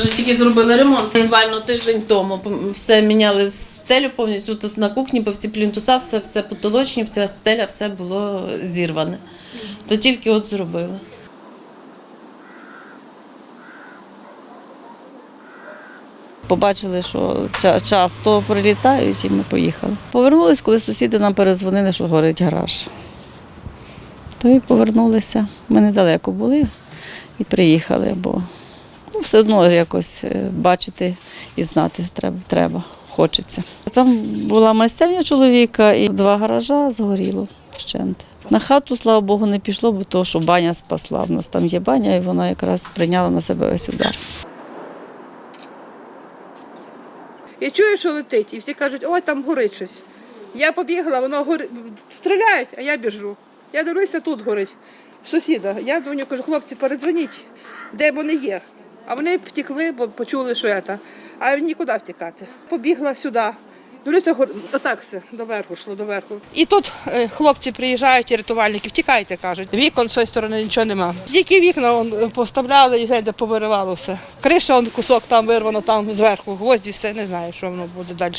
вже тільки зробили ремонт. Буквально тиждень тому все міняли стелю повністю. Тут на кухні, бо всі плінтуса, все, все потолочні, вся стеля, все було зірване. То тільки от зробили. Побачили, що ча- часто прилітають, і ми поїхали. Повернулись, коли сусіди нам перезвонили, що горить гараж. То і повернулися. Ми недалеко були і приїхали, бо ну, все одно якось е, бачити і знати треба, треба, хочеться. Там була майстерня чоловіка і два гаража згоріло вщент. На хату, слава Богу, не пішло, бо то, що баня спасла. У нас там є баня, і вона якраз прийняла на себе весь удар. І чую, що летить, і всі кажуть, ой, там горить щось. Я побігла, воно горить, стріляють, а я біжу. Я дивлюся, тут горить. Сусіда. Я дзвоню, кажу, хлопці, передзвоніть, де вони є. А вони втекли, бо почули, що це. А нікуди втікати. Побігла сюди. Дивлюся, отак все, доверху йшло, доверху. І тут е, хлопці приїжджають, і рятувальники, втікайте, кажуть. Вікон з цієї сторони нічого нема. Тільки вікна он, е, поставляли і гляньте, повиривало все. Криша, он, кусок там вирвано, там зверху, гвозді, все, не знаю, що воно буде далі.